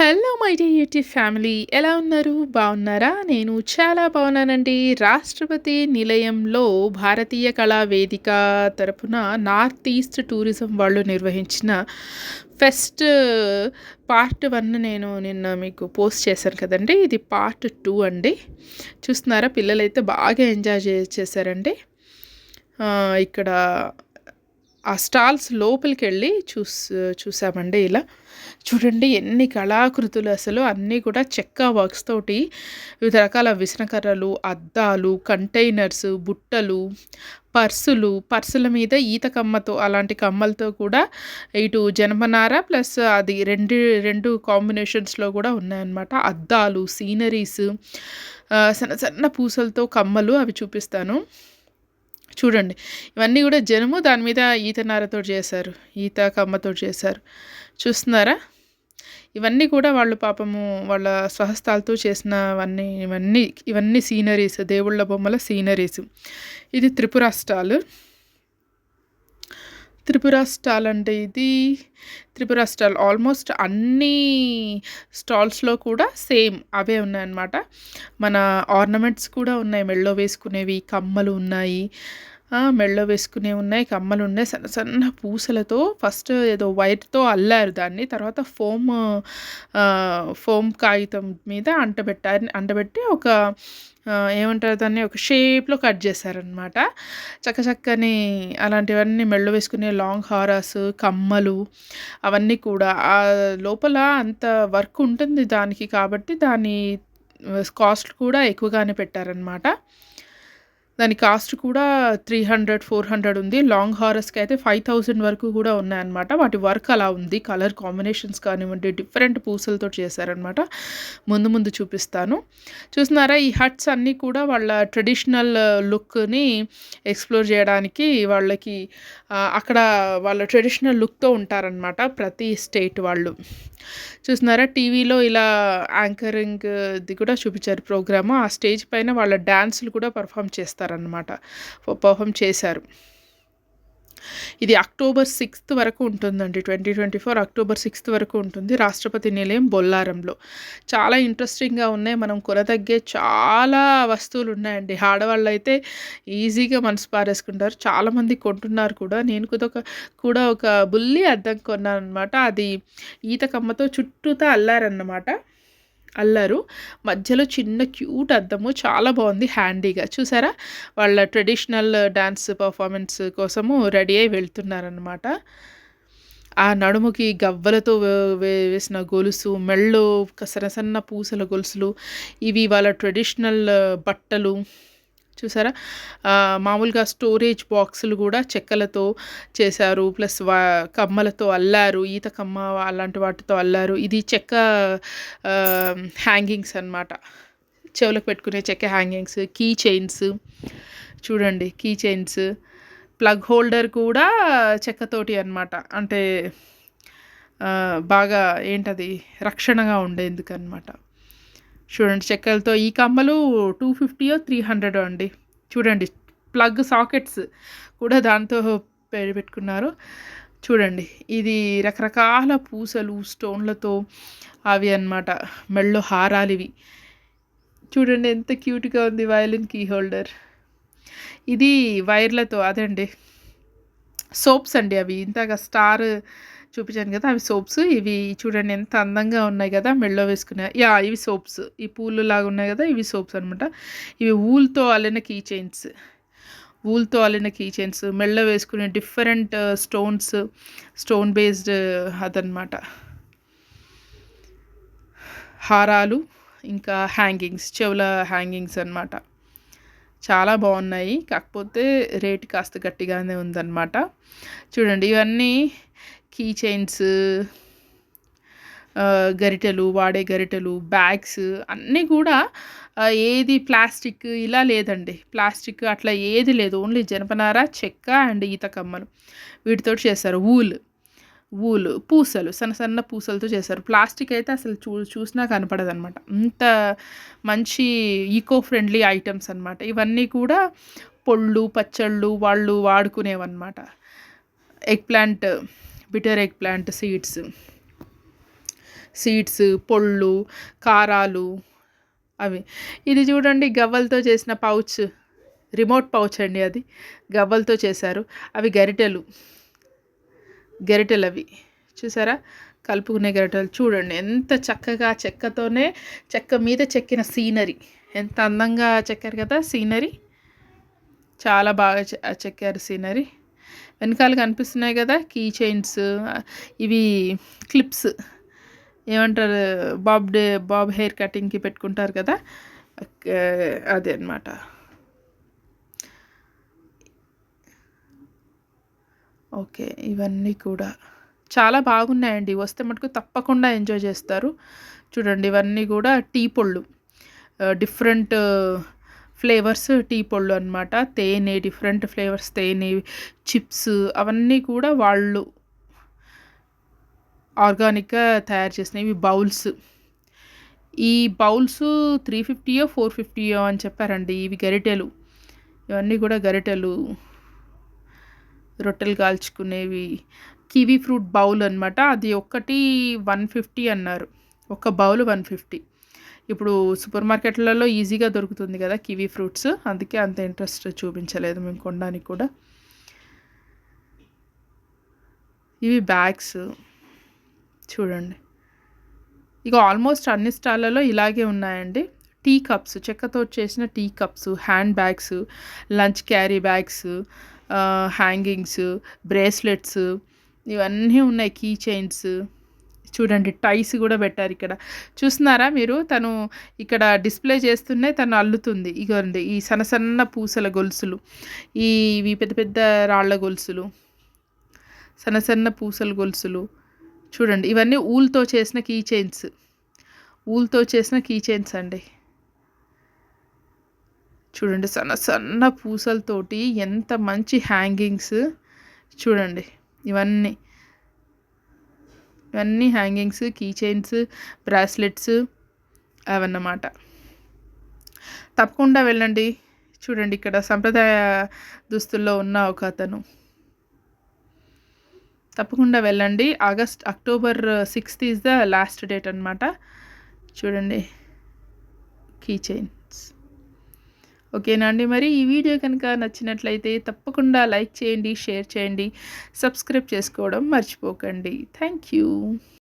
Hello my dear YouTube family. ఎలా ఉన్నారు? బాగున్నారా? నేను చాలా బాగున్నానండి. రాష్ట్రపతి నిలయంలో భారతీయ కళా వేదిక తరపున నార్త్ ఈస్ట్ టూరిజం వాళ్ళు నిర్వహించిన ఫస్ట్ పార్ట్ వన్ నేను నిన్న మీకు పోస్ట్ చేశాను కదండి. ఇది పార్ట్ టూ అండి. చూస్తున్నారా? పిల్లలైతే బాగా ఎంజాయ్ చే చేశారండి ఇక్కడ ఆ స్టాల్స్ లోపలికి వెళ్ళి చూస్ చూసామండి ఇలా. చూడండి ఎన్ని కళాకృతులు అసలు అన్నీ కూడా చెక్క వర్క్స్ తోటి వివిధ రకాల విసనకర్రలు అద్దాలు కంటైనర్స్ బుట్టలు పర్సులు పర్సుల మీద ఈత కమ్మతో అలాంటి కమ్మలతో కూడా ఇటు జనపనార ప్లస్ అది రెండు రెండు కాంబినేషన్స్లో కూడా ఉన్నాయన్నమాట. అద్దాలు సీనరీస్ సన్న సన్న పూసలతో కమ్మలు అవి చూపిస్తాను. చూడండి. ఇవన్నీ కూడా జనము దాని మీద ఈత నారతో చేశారు. ఈత కమ్మతో చేశారు. చూస్తున్నారా? ఇవన్నీ కూడా వాళ్ళు పాపము వాళ్ళ స్వహస్తాలతో చేసినవన్నీ ఇవన్నీ ఇవన్నీ సీనరీస్ దేవుళ్ళ బొమ్మల సీనరీస్ ఇది త్రిపుర స్టాల్. త్రిపుర స్టాల్ అంటే ఇది. త్రిపుర స్టాల్ ఆల్మోస్ట్ అన్ని స్టాల్స్లో కూడా సేమ్ అవే ఉన్నాయన్నమాట. మన ఆర్నమెంట్స్ కూడా ఉన్నాయి మెళ్ళో వేసుకునేవి కమ్మలు ఉన్నాయి. మెళ్ళో వేసుకునే ఉన్నాయి కమ్మలు ఉన్నాయి. సన్న సన్న పూసలతో ఫస్ట్ ఏదో వైట్తో అల్లారు దాన్ని. తర్వాత ఫోమ్ ఫోమ్ కాగితం మీద అంటబెట్టారు అంటబెట్టి ఒక ఏమంటారు దాన్ని ఒక షేప్లో కట్ చేశారనమాట చక్క చక్కని అలాంటివన్నీ మెళ్ళు వేసుకునే లాంగ్ హారాస్ కమ్మలు అవన్నీ కూడా. ఆ లోపల అంత వర్క్ ఉంటుంది దానికి కాబట్టి దాని కాస్ట్ కూడా ఎక్కువగానే పెట్టారనమాట దాని కాస్ట్ కూడా త్రీ హండ్రెడ్ ఫోర్ హండ్రెడ్ ఉంది. లాంగ్ హారస్కి అయితే ఫైవ్ థౌజండ్ వరకు కూడా ఉన్నాయన్నమాట. వాటి వర్క్ అలా ఉంది. కలర్ కాంబినేషన్స్ కానివ్వండి డిఫరెంట్ పూసలతో చేశారనమాట ముందు ముందు చూపిస్తాను. చూస్తున్నారా ఈ హట్స్ అన్నీ కూడా వాళ్ళ ట్రెడిషనల్ లుక్ని ఎక్స్ప్లోర్ చేయడానికి వాళ్ళకి అక్కడ వాళ్ళ ట్రెడిషనల్ లుక్తో ఉంటారనమాట ప్రతి స్టేట్ వాళ్ళు. చూస్తున్నారా టీవీలో ఇలా యాంకరింగ్ uh, ఇది కూడా చూపించారు ప్రోగ్రాము ఆ స్టేజ్ పైన వాళ్ళ డ్యాన్సులు కూడా పర్ఫామ్ చేశారనమాట పర్ఫామ్ చేశారు. ఇది అక్టోబర్ సిక్స్త్ వరకు ఉంటుందండి. Twenty twenty four October sixth వరకు ఉంటుంది రాష్ట్రపతి నిలయం బొల్లారంలో. చాలా ఇంట్రెస్టింగ్గా ఉన్నాయి. మనం కొనదగ్గే చాలా వస్తువులు ఉన్నాయండి. ఆడవాళ్ళు అయితే ఈజీగా మనసు పారేసుకుంటారు. చాలామంది కొంటున్నారు కూడా. నేను కూడా ఒక కూడా ఒక బుల్లి అద్దం కొన్నాను అనమాట అది ఈత కమ్మతో చుట్టూతా అల్లారన్నమాట. అల్లరు. మధ్యలో చిన్న క్యూట్ అద్దము చాలా బాగుంది హ్యాండీగా. చూసారా? వాళ్ళ ట్రెడిషనల్ డ్యాన్స్ పర్ఫార్మెన్స్ కోసము రెడీ అయి వెళ్తున్నారనమాట ఆ నడుముకి గవ్వలతో వే- వేసిన గొలుసు మెళ్ళు ఒక సన్న సన్న పూసల గొలుసులు ఇవి వాళ్ళ ట్రెడిషనల్ బట్టలు. చూసారా? మామూలుగా స్టోరేజ్ బాక్సులు కూడా చెక్కలతో చేశారు. ప్లస్ వా కమ్మలతో అల్లారు ఈత కమ్మ అలాంటి వాటితో అల్లారు. ఇది చెక్క హ్యాంగింగ్స్ అన్నమాట. చెవులకు పెట్టుకునే చెక్క హ్యాంగింగ్స్ కీ చైన్స్. చూడండి కీ చైన్స్. ప్లగ్ హోల్డర్ కూడా చెక్కతోటి అన్నమాట. అంటే బాగా ఏంటది? రక్షణగా ఉండేందుకు అనమాట చూడండి చెక్కలతో ఈ కమ్మలు టూ ఫిఫ్టీయో త్రీ హండ్రెడ్ అండి. చూడండి ప్లగ్ సాకెట్స్ కూడా దాంతో పేరు పెట్టుకున్నారు చూడండి ఇది రకరకాల పూసలు స్టోన్లతో అవి అన్నమాట. మెళ్ళో హారాలు ఇవి. చూడండి ఎంత క్యూట్గా ఉంది వయలిన్ కీ హోల్డర్. ఇది వైర్లతో అదండి. సోప్స్ అండి అవి. ఇంతగా స్టార్ చూపించాను కదా అవి సోప్స్. ఇవి చూడండి ఎంత అందంగా ఉన్నాయి కదా మెడలో వేసుకునే యా ఇవి సోప్స్. ఈ పూలు లాగా ఉన్నాయి కదా ఇవి సోప్స్ అనమాట ఇవి ఊల్తో అల్లిన కీ చైన్స్. ఊల్తో అల్లిన కీ చైన్స్. మెడలో వేసుకునే డిఫరెంట్ స్టోన్స్. స్టోన్ బేస్డ్ అదనమాట హారాలు ఇంకా హ్యాంగింగ్స్. చెవుల హ్యాంగింగ్స్ అనమాట చాలా బాగున్నాయి. కాకపోతే రేట్ కాస్త గట్టిగానే ఉందన్నమాట. చూడండి ఇవన్నీ కీ చైన్స్ uh, గరిటెలు వాడే గరిటెలు బ్యాగ్స్ అన్నీ కూడా uh, ఏది ప్లాస్టిక్ ఇలా లేదండి. ప్లాస్టిక్ అట్లా ఏది లేదు. ఓన్లీ జనపనార చెక్క అండ్ ఈత కమ్మలు. వీటితో చేస్తారు. ఊల్. ఊల్. పూసలు. సన్న సన్న పూసలతో చేస్తారు. ప్లాస్టిక్ అయితే అసలు చూ చూసినా కనపడదు అనమాట అంత మంచి ఈకో ఫ్రెండ్లీ ఐటమ్స్ అనమాట ఇవన్నీ కూడా పొళ్ళు పచ్చళ్ళు వాళ్ళు వాడుకునేవన్నమాట. Egg plant bitter egg plant seeds seeds పొళ్ళు కారాలు అవి. ఇది చూడండి గవ్వలతో చేసిన పౌచ్ రిమోట్ పౌచ్ అండి అది. గవ్వలతో చేశారు. అవి గరిటెలు. గరిటెలు అవి చూసారా? కలుపుకునే గరిటెలు. చూడండి ఎంత చక్కగా చెక్కతోనే చెక్క మీద చెక్కిన సీనరీ. ఎంత అందంగా చెక్కారు కదా సీనరీ. చాలా బాగా చెక్కారు సీనరీ. వెనకాల కనిపిస్తున్నాయి కదా కీ చైన్స్ ఇవి క్లిప్స్ ఏమంటారు? బాబ్ డే బాబ్ హెయిర్ కటింగ్కి పెట్టుకుంటారు కదా? అదే అనమాట ఓకే ఇవన్నీ కూడా. చాలా బాగున్నాయండి. వస్తే మటుకు తప్పకుండా ఎంజాయ్ చేస్తారు. చూడండి ఇవన్నీ కూడా టీ పొళ్ళు. డిఫరెంట్ ఫ్లేవర్స్ టీ పొళ్ళు అనమాట తేనె డిఫరెంట్ ఫ్లేవర్స్ తేనె చిప్స్ అవన్నీ కూడా వాళ్ళు ఆర్గానిక్గా తయారు చేసినవి బౌల్స్. ఈ బౌల్స్ త్రీ ఫిఫ్టీయో ఫోర్ ఫిఫ్టీయో అని చెప్పారండి ఇవి గరిటెలు. ఇవన్నీ కూడా గరిటెలు. రొట్టెలు కాల్చుకునేవి. కివీ ఫ్రూట్ బౌల్ అనమాట అది ఒక్కటి వన్ ఫిఫ్టీ అన్నారు. ఒక బౌల్ వన్ ఫిఫ్టీ. ఇప్పుడు సూపర్ మార్కెట్లలో ఈజీగా దొరుకుతుంది కదా కివీ ఫ్రూట్స్. అందుకే అంత ఇంట్రెస్ట్ చూపించలేదు మేము కొనడానికి కూడా. ఇవి బ్యాగ్స్. చూడండి. ఇక ఆల్మోస్ట్ అన్ని స్టాళ్ళలో ఇలాగే ఉన్నాయండి. టీ కప్స్ చెక్కతో చేసిన tea cups hand bags lunch carry bags hangings bracelets ఇవన్నీ ఉన్నాయి కీ చైన్స్. చూడండి టైస్ కూడా పెట్టారు ఇక్కడ. చూస్తున్నారా మీరు? తను ఇక్కడ డిస్ప్లే చేస్తూనే తను అల్లుతుంది. ఇగోండి ఈ సన్న సన్న పూసల గొలుసులు. ఈ ఇవి పెద్ద పెద్ద రాళ్ళ గొలుసులు. సన్న సన్న పూసల గొలుసులు. చూడండి ఇవన్నీ ఊల్తో చేసిన కీ చైన్స్ ఊల్తో చేసిన కీ చైన్స్ అండి. చూడండి సన్న సన్న పూసలతోటి ఎంత మంచి హ్యాంగింగ్స్. చూడండి ఇవన్నీ. ఇవన్నీ హ్యాంగింగ్స్ కీ చైన్స్ బ్రాస్లెట్స్ అవన్నమాట. తప్పకుండా వెళ్ళండి. చూడండి ఇక్కడ సంప్రదాయ దుస్తుల్లో ఉన్న ఒక అతను. తప్పకుండా వెళ్ళండి. August October sixth is the last date అనమాట చూడండి. కీ చైన్ ఓకేనా అండి? మరి ఈ వీడియో కనుక నచ్చినట్లయితే తప్పకుండా లైక్ చేయండి షేర్ చేయండి సబ్స్క్రైబ్ చేసుకోవడం మర్చిపోకండి. Thank you.